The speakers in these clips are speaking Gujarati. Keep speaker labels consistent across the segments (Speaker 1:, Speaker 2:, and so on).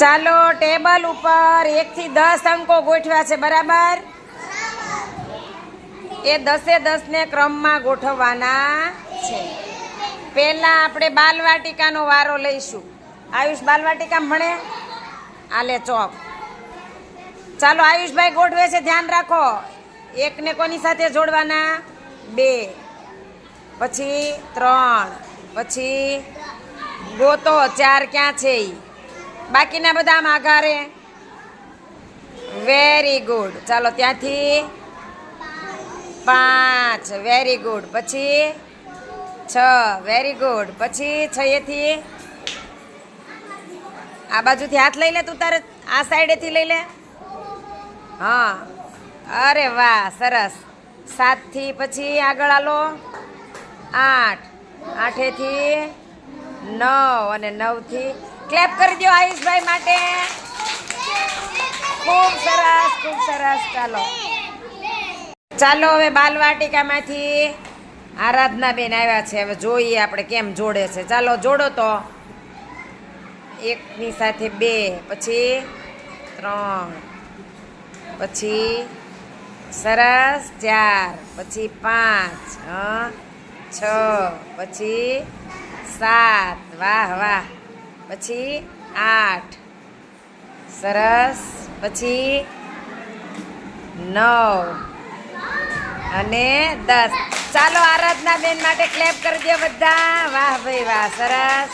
Speaker 1: ચાલો ટેબલ ઉપર એક થી દસ અંકો ગોઠવ્યા છે, બરાબર? એ દસે દસ ને ક્રમમાં ગોઠવવાના છે. પહેલાં આપણે બાલવાટિકાનો વારો લઈશું. આયુષ, બાલવાટિકા ભણે? આલે ચોક. ચાલો, આયુષભાઈ ગોઠવે છે, ધ્યાન રાખો. એકને કોની સાથે જોડવાના? બે. પછી ત્રણ. પછી ગોતો, ચાર ક્યાં છે ઈ? બાકીના બધા આમ આઘારે? વેરી ગુડ ચાલો ત્યાંથી પાંચ. વેરી ગુડ પછી છ. વેરી ગુડ પછી છએથી આ બાજુથી હાથ લઈ લે તું તારે? આ સાઈડેથી લઈ લે? હા. અરે વાહ, સરસ. સાતથી પછી આગળ આલો. આઠ. આઠેથી નવ અને નવથી ક્લેપ કરી દો આયુષભાઈ માટે. ખૂબ સરસ ખૂબ સરસ. ચાલો. ચાલો હવે બાલવાટિકામાંથી આરાધના બેન આવ્યા છે. હવે જોઈએ આપણે કેમ જોડે છે. ચાલો, જોડો તો. એકની સાથે બે, પછી ત્રણ, પછી સરસ, ચાર, પછી પાંચ છ, પછી સાત. વાહ વાહ. પછી આઠ. સરસ. પછી નવ. અને દસ. ચાલો આરાધના બેન માટે ક્લેપ કરી દે બધા. વાહ ભાઈ વાહ, સરસ.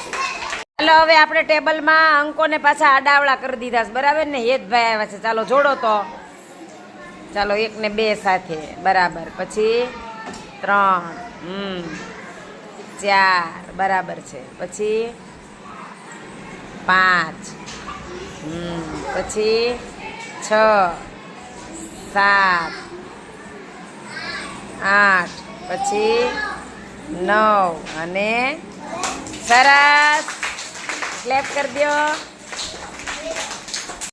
Speaker 1: ચાલો હવે આપણે ટેબલમાં અંકોને પાછા આડાવડા કરી દીધા છે. બરાબર ને? હેતભાઈ આવ્યા છે. ચાલો જોડો તો. ચાલો એક ને બે સાથે. બરાબર. પછી ત્રણ. હમ. ચાર. બરાબર છે. પછી પાંચ. પછી છ સાત. આઠ પછી નવ. અને સરસ. ક્લેપ કરી દો